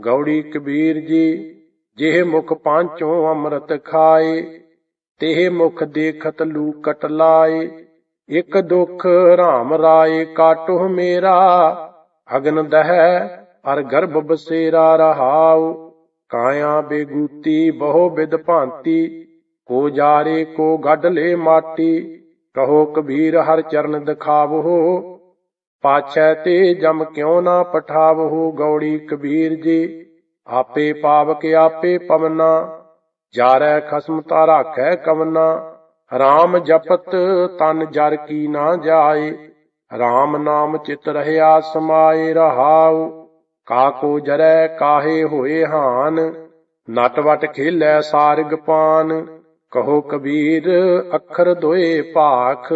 ਗੌੜੀ ਕਬੀਰ ਜੀ, ਜਿਹੇ ਮੁਖ ਪਾਂਚੋਂ ਅੰਮ੍ਰਿਤ ਖਾਏ, ਤਿਹ ਮੁਖ ਦੇਖਤ ਲੂਕਟ ਲਾਏ। ਇਕ ਦੁਖ ਰਾਮ ਰਾਏ ਕਾਟੋ ਮੇਰਾ, ਅਗਨ ਦਹਿ ਅਰ ਗਰਭ ਬਸੇਰਾ ਰਹਾਉ। ਕਾਇਆ ਬੇਗੂਤੀ, ਬਹੁ ਬਿਦ ਭਾਂਤੀ, ਕੋ ਜਾਰੇ ਕੋ ਗੱਡ ਲੈ ਮਾਟੀ। ਕਹੋ ਕਬੀਰ ਹਰ ਚਰਨ ਦਿਖਾਵੋ ਪਾਛੈ ਤੇ ਜਮ ਕਿਉ ਨਾ ਪਠਾਵੋ ਗੌੜੀ ਕਬੀਰ ਜੀ? ਆਪੇ ਪਾਵਕ ਆਪੇ ਪਵਨਾ, ਜਾਰੈ ਖਸਮ ਤਾ ਰਾਖੈ ਕਵਨਾ। RAM ਜਪਤ ਤਨ ਜਰ ਕੀ ਨਾ ਜਾਏ RAM ਨਾਮ ਚਿਤ ਰਹਿਆ ਸਮਾਏ ਰਹਾਉ। ਕਾਕੋ ਜਰੈ ਕਾਹੇ ਹੋਏ ਹਾਨ, ਨਟ ਵਟ ਖੇਲੈ ਸਾਰਗ ਪਾਨ। ਕਹੋ ਕਬੀਰ ਅੱਖਰ ਦੋਏ ਭਾਖ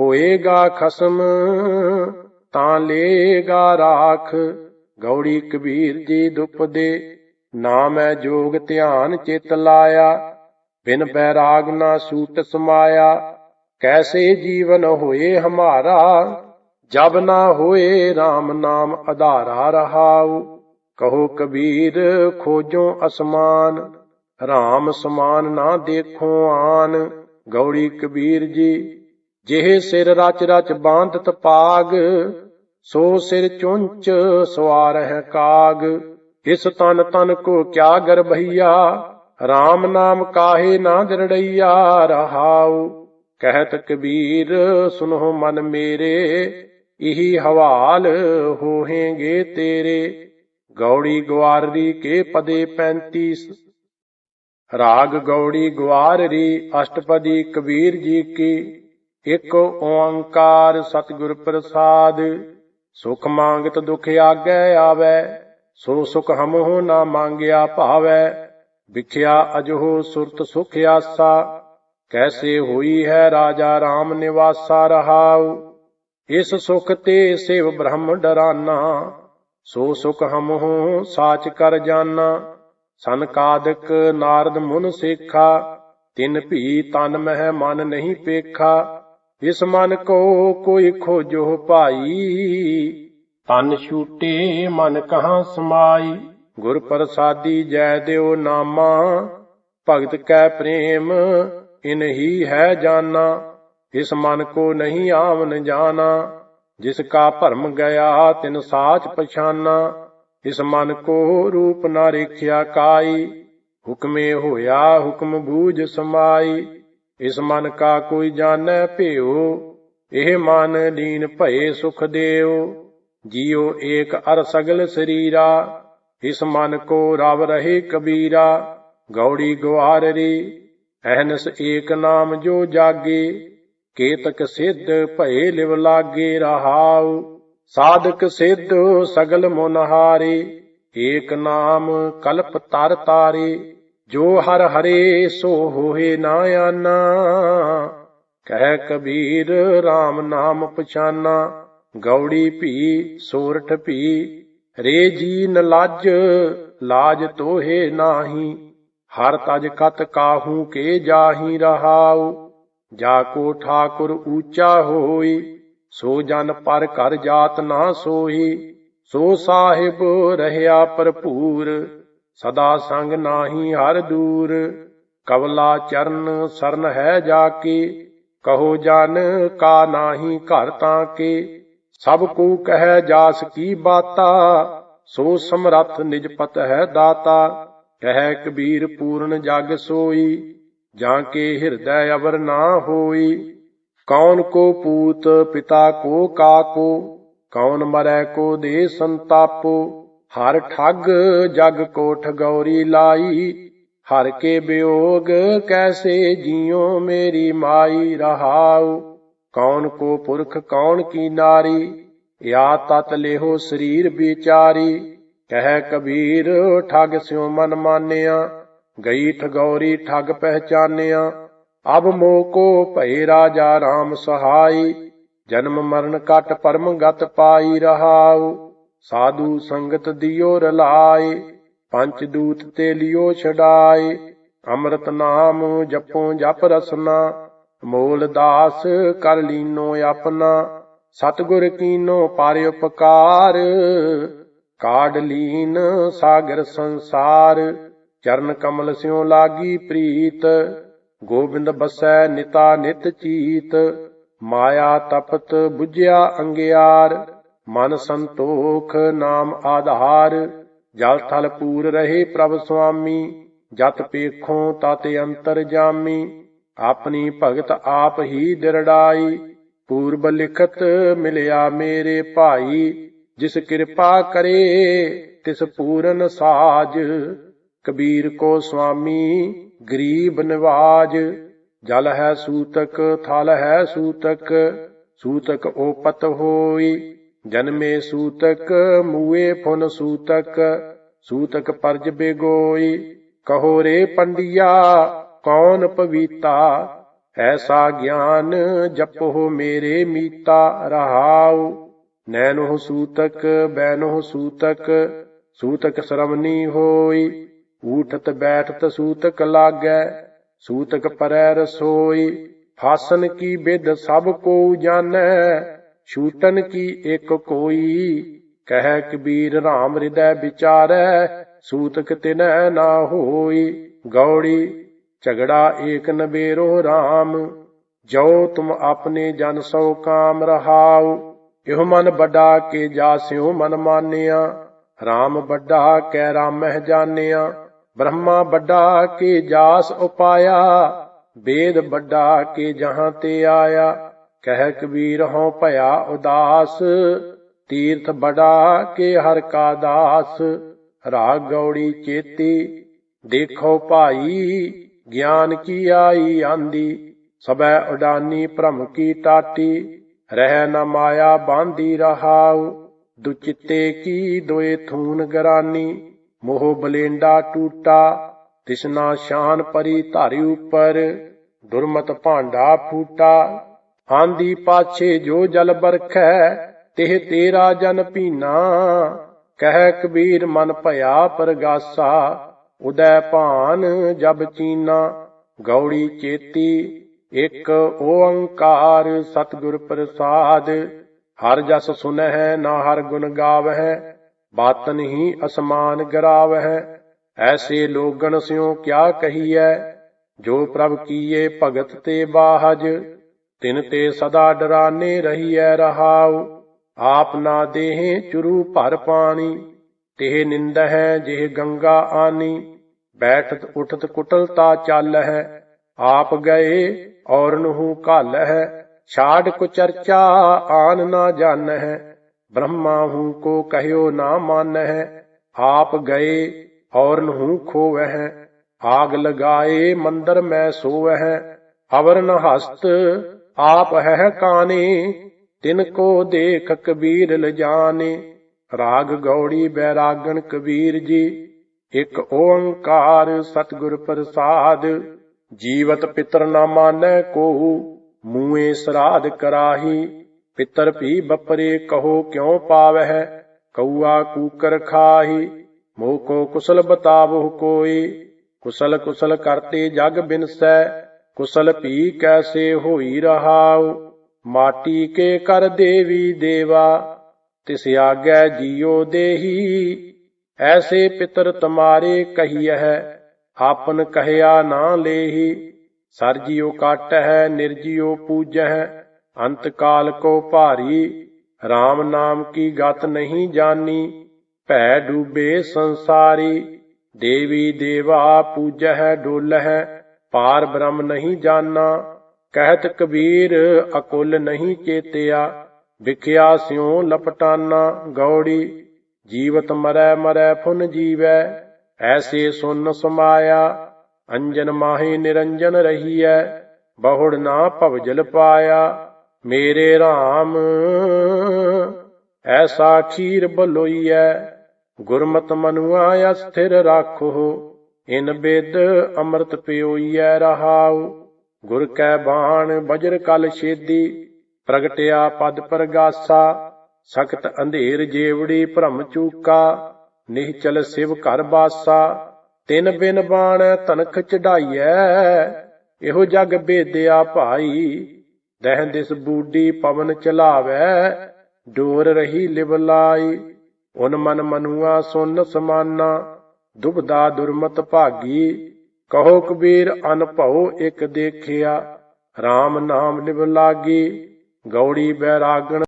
ਹੋਏਗਾ ਖਸਮ, ਤਾਂ ਲੇਗਾ ਰਾਖ। ਗੌੜੀ ਕਬੀਰ ਜੀ ਦੁਪਦੇ ਨਾਮੈ ਜੋਗ ਧਿਆਨ ਚਿਤ ਲਾਇਆ। ਬਿਨ ਬੈਰਾਗ ਨਾ ਸੂਤ ਸਮਾਇਆ। ਕੈਸੇ ਜੀਵਨ ਹੋਏ ਹਮਾਰਾ, ਜਬ ਨਾ ਹੋਏ RAM ਨਾਮ ਆਧਾਰਾ ਰਹਾਉ। ਕਹੋ ਕਬੀਰ, ਖੋਜੋ ਅਸਮਾਨ RAM ਸਮਾਨ ਨਾ ਦੇਖੋ ਆਨ। ਗੌੜੀ ਕਬੀਰ ਜੀ ਜਿਹੇ ਸਿਰ ਰਚ ਰਚ ਬਾਂਧਤ ਪਾਗ ਸੋ ਸਿਰ ਚੁੰਚ ਸਵਾਰ ਹੈ ਕਾਗ। ਇਸ ਤਨ ਤਨ ਕੋ ਕਿਆ ਗਰਭਈਆ RAM ਨਾਮ ਕਾਹੇ ਨਾ ਦਰੜਈਆ, ਰਹਾਉ। ਕਹਿਤ ਕਬੀਰ, ਸੁਨੋ ਮਨ ਮੇਰੇ, ਇਹੀ ਹਵਾਲ ਹੋਹੇਗੇ ਤੇਰੇ। ਗੌੜੀ ਗਵਾਰੀ ਕੇ ਪਦੇ 35 ਰਾਗ ਗੌੜੀ ਗਵਾਰੀ ਅਸ਼ਟਪਦੀ ਕਬੀਰ ਜੀ ਕੀ। ਇਕ ਓੰਕਾਰ ਸਤਿਗੁਰ ਪ੍ਰਸਾਦ, ਸੁਖ ਮੰਗਤ ਦੁਖ ਆਗੈ ਆਵੈ ਸੋ ਸੁਖ ਹਮਹੁ ਨਾ ਮੰਗਿਆ ਭਾਵੈ, ਵਿਖਿਆ ਅਜਹੋ ਸੁਰਤ ਸੁਖ ਆਸਾ, ਕੈਸੇ ਹੋਈ ਹੈ ਰਾਜਾ RAM ਨਿਵਾਸਾ ਰਹਾਉ, ਇਸ ਸੁਖ ਤੇ ਸਿਵ ਬ੍ਰਹਮ ਡਰਾਨਾ, ਸੋ ਸੁਖ ਹਮਹੁ ਸਾਚ ਕਰ ਜਾਨਾ ਸੰਕਾਦਕ ਨਾਰਦ ਮੁਨ ਸੇਖਾ, ਤਿਨ ਭੀ ਤਨ ਮਹਿ ਮਨ ਨਹੀਂ ਪੇਖਾ ਇਸ ਮਨ ਕੋ ਕੋਈ ਖੋਜੋ ਭਾਈ ਤਨ ਛੂਟੇ ਮਨ ਕਹਾ ਸਮਾਈ। ਗੁਰ ਪ੍ਰਸਾਦੀ ਜੈ ਦਿਓ ਨਾਮਾ, ਭਗਤ ਕੈ ਪ੍ਰੇਮ, ਇਨਹੀ ਹੈ ਜਾਨਾ। ਇਸ ਮਨ ਕੋ ਨਹੀਂ ਆਵਨ ਜਾਣਾ ਜਿਸ ਕਾ ਭਰਮ ਗਿਆ ਤਿਨ ਸਾਚ ਪਛਾਨਾ। ਇਸ ਮਨ ਕੋ ਰੂਪ ਨਾ ਰੇਖਿਆ ਕਾਈ, ਹੁਕਮੇ ਹੋਇਆ ਹੁਕਮ ਬੂਝ ਸਮਾਈ। ਇਸ ਮਨ ਕਾ ਕੋਈ ਜਾਣੈ ਭਿਓ ਇਹ ਮਨ ਲੀਨ ਭਏ ਸੁਖ ਦੇਉ। ਜੀਉ ਏਕ ਅਰ ਸਗਲ ਸਰੀਰਾ, ਇਸ ਮਨ ਕੋ ਰਵ ਰਹੇ ਕਬੀਰਾ। ਗੌੜੀ ਗਵਾਰਰੀ ਅਹਨਸ ਏਕ ਨਾਮ ਜੋ ਜਾਗੇ, ਕੇਤਕ ਸਿੱਧ ਭਏ ਲਿਵ ਲਾਗੇ ਰਹਾਉ। ਸਾਧਕ ਸਿੱਧ ਸਗਲ ਮੁਨਹਾਰੇ, ਏਕ ਨਾਮ ਕਲਪ ਤਰ ਤਾਰੇ। ਜੋ ਹਰ ਹਰੇ ਸੋ ਹੋਏ ਨਾ ਆਨਾ ਕਹਿ ਕਬੀਰ RAM ਨਾਮ ਪਛਾਨਾ। ਗੌੜੀ ਭੀ ਸੋਰਠ ਭੀ, ਰੇ ਜੀ ਨ ਲਾਜ ਲਾਜ ਤੋਹੇ ਨਾਹੀ। ਹਰ ਤਜ ਕਤ ਕਾਹੂ ਕੇ ਜਾਹੀ ਰਹਾਉ। ਜਾ ਕੋ ਠਾਕੁਰ ਊਚਾ ਹੋਈ, ਸੋ ਜਨ ਪਰ ਘਰ ਜਾਤ ਨਾ ਸੋਈ ਸੋ ਸਾਹਿਬ ਰਹਿਆ ਭਰਪੂਰ ਸਦਾ ਸੰਗ ਨਾਹੀ ਹਰ ਦੂਰ, ਕਵਲਾ ਚਰਨ ਸਰਨ ਹੈ ਜਾ ਕੇ, ਕਹੋ ਜਨ ਕਾ ਨਾਹੀ ਘਰ ਤਾਂ ਕੇ, ਸਭ ਕੋ ਕਹਿ ਜਾਸ ਕੀ ਬਾਤਾ, ਸੋ ਸਮਰੱਥ ਨਿਜਪਤ ਹੈ ਦਾਤਾ, ਕਹਿ ਕਬੀਰ ਪੂਰਨ ਜਗ ਸੋਈ, ਜਾਂ ਕੇ ਹਿਰਦੈ ਅਵਰ ਨਾ ਹੋਈ, ਕੌਣ ਕੋ ਪੂਤ ਪਿਤਾ ਕੋ ਕਾਕੋ ਕੌਣ ਮਰੈ ਕੋ ਦੇ ਸੰਤਾਪੋ ਹਰ ਠੱਗ ਜਗ ਕੋ ਠਗੌਰੀ ਲਾਈ, ਹਰ ਕੇ ਬਿਯੋਗ ਕੈਸੇ ਜੀਉ ਮੇਰੀ ਮਾਈ ਰਹਾਉ, ਕੌਣ ਕੋ ਪੁਰਖ ਕੌਣ ਕੀ ਨਾਰੀ ਯਾ ਤਤ ਲੇਹੋ ਸਰੀਰ ਵਿਚਾਰੀ, ਕਹਿ ਕਬੀਰ ਠਗ ਸਿਉ ਮਨ ਮਾਨਿਆ ਗਈ ਠਗੌਰੀ ਠੱਗ ਪਹਿਚਾਨਿਆ, ਅਬ ਮੋ ਕੋ ਭਈ ਰਾਜਾ RAM ਸਹਾਈ, ਜਨਮ ਮਰਨ ਕਟ ਪਰਮ ਗਤ ਪਾਈ ਰਹਾਉ। ਸਾਧੂ ਸੰਗਤ ਦਿਓ ਰਲਾਏ ਪੰਚ ਦੂਤ ਤੇ ਲਿਓ ਛਡਾਏ, ਅੰਮ੍ਰਿਤ ਨਾਮ ਜਪੋ ਜਪ ਰਸਨਾ, ਮੋਲ ਦਾਸ ਕਰ ਲੀਨੋ ਆਪਣਾ, ਸਤਗੁਰ ਕੀਨੋ ਪਾਰ ਉਪਕਾਰ, ਕਾਢ ਲੀਨ ਸਾਗਰ ਸੰਸਾਰ, ਚਰਨ ਕਮਲ ਸਿਉ ਲਾਗੀ ਪ੍ਰੀਤ, ਗੋਬਿੰਦ ਬਸੈ ਨਿਤਾ ਨਿਤ ਚੀਤ, ਮਾਇਆ ਤਪਤ 부ਝਿਆ ਅੰਗਿਆਰ ਮਨ ਸੰਤੋਖ ਨਾਮ ਆਧਾਰ, ਜਲ ਥਲ ਪੂਰ ਰਹੇ ਪ੍ਰਭ ਸੁਆਮੀ, ਜਤ ਪੇਖੋਂ ਤਤ ਅੰਤਰ ਜਾਮੀ, ਆਪਣੀ ਭਗਤ ਆਪ ਹੀ ਦਿਰੜਾਈ, ਪੂਰਬ ਲਿਖਤ ਮਿਲਿਆ ਮੇਰੇ ਭਾਈ, ਜਿਸ ਕਿਰਪਾ ਕਰੇ, ਤਿਸ ਪੂਰਨ ਸਾਜ, ਕਬੀਰ ਕੋ ਸੁਆਮੀ, ਗਰੀਬ ਨਿਵਾਜ, ਜਲ ਹੈ ਸੂਤਕ, ਥਲ ਹੈ ਸੂਤਕ ਸੂਤਕ ਓਪਤ ਹੋਈ। ਜਨਮੇ ਸੂਤਕ, ਮੂਏ ਫੁਨ ਸੂਤਕ ਸੂਤਕ ਪਰਜ ਬੇਗੋਈ, ਕਹੋ ਰੇ ਪੰਡਿਆ, ਕੌਣ ਪਵੀਤਾ? ਐਸਾ ਗਿਆਨ ਜਪੋ ਮੇਰੇ ਮੀਤਾ, ਰਹਾਉ। ਨੈਨੋ ਸੂਤਕ ਬੈਨੋ ਸੂਤਕ ਸੂਤਕ ਸ਼ਰਮਨੀ ਹੋਈ। ਊਠਤ ਬੈਠਤ ਸੂਤਕ ਲਾਗੈ, ਸੂਤਕ ਪਰੈ ਰਸੋਈ। ਫਾਸਨ ਕੀ ਬਿਦ ਸਭ ਕੋ ਜਾਣੈ ਛੂਟਨ ਕੀ ਇੱਕ ਕੋਈ? ਕਹਿ ਕਬੀਰ RAM ਹਿਰਦੈ ਵਿਚਾਰੈ, ਸੂਤਕ ਤਿਨੈ ਨਾ ਹੋਈ। ਗੌੜੀ, ਝਗੜਾ ਏਕ ਨਬੇਰੋ RAM ਜੋ ਤੁਮ ਆਪਣੇ ਜਨ ਸੋ ਕਾਮ ਰਹਾਉ, ਇਹੋ ਮਨ ਵੱਡਾ ਕੇ ਜਾਸਿਓ ਮਨ ਮਾਨਿਆ। RAM ਵੱਡਾ ਕੈ ਰਾਮਹਿ ਜਾਣਿਆ, ਬ੍ਰਹਮਾ ਵੱਡਾ ਕੇ ਜਾਸ ਉਪਾਇਆ। ਵੇਦ ਵੱਡਾ ਕੇ ਜਹਾਂ ਤੇ ਆਇਆ। ਕਹਿ ਕਬੀਰ ਹਉ ਭਇਆ ਉਦਾਸ, ਤੀਰਥ ਬੜਾ ਕੇ ਹਰ ਕਾ ਦਾਸ। ਰਾਗ ਗੌੜੀ ਚੇਤੀ, ਦੇਖੋ ਭਾਈ, ਗਿਆਨ ਕੀ ਆਈ ਆਂਦੀ। ਸਬੈ ਉਡਾਨੀ ਭ੍ਰਮ ਕੀ ਟਾਟੀ, ਰਹਿ ਨ ਮਾਇਆ ਬਾਂਦੀ ਰਹਾਉ। ਦੁਚਿੱਤੇ ਕੀ ਦੋਏ ਥੂਨ ਗਰਾਨੀ, ਮੋਹ ਬਲੇਂਡਾ ਟੂਟਾ। ਤਿਸਨਾ ਸ਼ਾਨ ਪਰੀ ਧਾਰੀ ਉਪਰ, ਦੁਰਮਤ ਭਾਂਡਾ ਫੂਟਾ। ਆਂਦੀ ਪਾਛੇ ਜੋ ਜਲ ਬਰਖੈ, ਤਿਹ ਤੇਰਾ ਜਨ ਪੀਨਾ। ਕਹਿ ਕਬੀਰ ਮਨ ਭਇਆ ਪਰਗਾਸਾ, ਉਦੈ ਭਾਨ ਜਬ ਚੀਨਾ। ਗੌੜੀ ਚੇਤੀ, ਇੱਕ ਓੰਕਾਰ ਸਤਿਗੁਰ ਪ੍ਰਸਾਦ। ਹਰ ਜਸ ਸੁਨਹਿ ਨਾ ਹਰ ਗੁਣ ਗਾਵਹਿ, ਬਾਤਨ ਹੀ ਅਸਮਾਨ ਗਰਾਵਹਿ। ਐਸੇ ਲੋਗਣ ਸਿਓ ਕਿਆ ਕਹੀਐ, ਜੋ ਪ੍ਰਭ ਕੀਏ ਭਗਤ ਤੇ ਬਾਹਜ। ਤਿਨ ਤੇ ਸਦਾ ਡਰਾਨੇ ਰਹੀ ਰਹੀਐ ਰਹਾਉ। ਆਪ ਨਾ ਦੇਹੇ ਚੁਰੂ ਭਰ ਪਾਣੀ। ਤਿਹ ਨਿੰਦਹਿ ਜਿਹ ਗੰਗਾ ਆਨੀ। ਬੈਠਤ ਉਠਤ ਕੁਟਲਤਾ ਚੱਲ ਹੈ ਆਪ ਗਏ ਔਰਨ ਹੂ ਘਲ ਹੈ ਛਾੜ ਕੋ ਚਰਚਾ ਆਨ ਨਾ ਜਾਣ ਹੈ ਬ੍ਰਹਮਾ ਹੂ ਕੋ ਕਹਿਓ ਨਾ ਮਾਨ ਹੈ ਆਪ ਗਏ ਔਰਨ ਹੂ ਖੋਵਹਿ। ਆਗ ਲਗਾਏ ਮੰਦਰ ਮੈਂ ਸੋਵਹਿ। ਅਵਰਨ ਹਸਤ ਆਪ ਹੈ ਕਾਨੇ, ਤਿਨ ਕੋ ਦੇਖ ਕਬੀਰ ਲਜਾਨੇ। ਰਾਗ ਗੌੜੀ ਬੈਰਾਗਣ ਕਬੀਰ ਜੀ, ਇਕ ਓੰਕਾਰ ਸਤਿਗੁਰ ਪ੍ਰਸਾਦ। ਜੀਵਤ ਪਿਤਰ ਨਾ ਮਾਨੈ ਕੋਹੂ ਮੂਏ ਸਰਾਧ ਕਰਾਹੀ। ਪਿਤਰ ਭੀ ਬਪਰੇ ਕਹੋ ਕਿਉ ਪਾਵਹਿ ਕਉਆ ਕੂਕਰ ਖਾਹੀ। ਮੋਹ ਕੋ ਕੁਸਲ ਬਤਾਵੋ ਕੋਈ ਕੁਸਲ ਕੁਸਲ ਕਰਤੇ ਜਗ ਬਿਨਸੈ। ਕੁਸਲ ਭੀ ਕੈਸੇ ਹੋਈ ਰਹਾਉ? ਮਾਟੀ ਕੇ ਕਰ ਦੇਵੀ ਦੇਵਾ? ਤਿਸ ਆਗੈ ਜੀਉ ਦੇਹੀ। ਐਸੇ ਪਿਤਰ ਤੁਮਾਰੇ ਕਹੀਐ, ਆਪਨ ਕਹਿਆ ਨਾ ਲੇਹੀ। ਸਰਜਿਉ ਕਾਟਹਿ, ਨਿਰਜਿਉ ਪੂਜਹਿ। ਅੰਤ ਕਾਲ ਕੋ ਭਾਰੀ RAM ਨਾਮ ਕੀ ਗਤ ਨਹੀਂ ਜਾਣੀ ਭੈ ਡੂਬੇ ਸੰਸਾਰੀ, ਦੇਵੀ ਦੇਵਾ ਪੂਜਹਿ ਡੋਲਹਿ। ਪਾਰ ਬ੍ਰਹਮ ਨਹੀਂ ਜਾਣਾ ਕਹਿਤ ਕਬੀਰ ਅਕੁਲ ਨਹੀਂ ਚੇਤਿਆ, ਵਿਖਿਆ ਸਿਉ ਲਪਟਾਨਾ, ਗੌੜੀ, ਜੀਵਤ ਮਰੈ ਮਰੈ ਫੁਨ ਜੀਵੈ, ਐਸੇ ਸੁਨ ਸਮਾਇਆ, ਅੰਜਨ ਮਾਹੀ ਨਿਰੰਜਨ ਰਹੀਐ, ਬਹੁੜ ਨਾ ਭਵ ਜਲ ਪਾਇਆ, ਮੇਰੇ ਰਾਮ ਐਸਾ ਖੀਰ ਬਲੋਈਐ, ਗੁਰਮਤ ਮਨੁਆ ਅਸਥਿਰ ਰਾਖੋ ਇਨ ਬਿਦ ਅੰਮ੍ਰਿਤ ਪਿਓਈਐ ਰਹਾਉ, ਗੁਰ ਕੈ ਬਾਣ ਬਜਰ ਕਲ ਛੇਦੀ, ਪ੍ਰਗਟਿਆ ਪਦ ਪ੍ਰਗਾਸਾ, ਸਖਤ ਅੰਧੇਰ ਜੇਵੜੀ ਭ੍ਰਮ ਚੂਕਾ, ਨਿਹਚਲ ਸਿਵ ਘਰ ਬਾਸਾ, ਤਿਨ ਬਿਨ ਬਾਣ ਤਨਖ ਚੜਾਈਐ, ਇਹੋ ਜਗ ਬੇਦਿਆ ਭਾਈ, ਦਹਿ ਦਿਸ ਬੂਡੀ ਪਵਨ ਚਲਾਵੈ, ਡੋਰ ਰਹੀ ਲਿਵ ਲਾਈ, ਉਨ ਮਨ ਮਨੁਆ ਸੁਨ ਸਮਾਨਾ ਦੁਬਦਾ ਦੁਰਮਤ ਭਾਗੀ ਕਹੋ ਕਬੀਰ ਅਨਭਉ ਇਕ ਦੇਖਿਆ RAM ਨਾਮ ਨਿਵ ਲਾਗੀ ਗੌੜੀ ਬੈਰਾਗਣ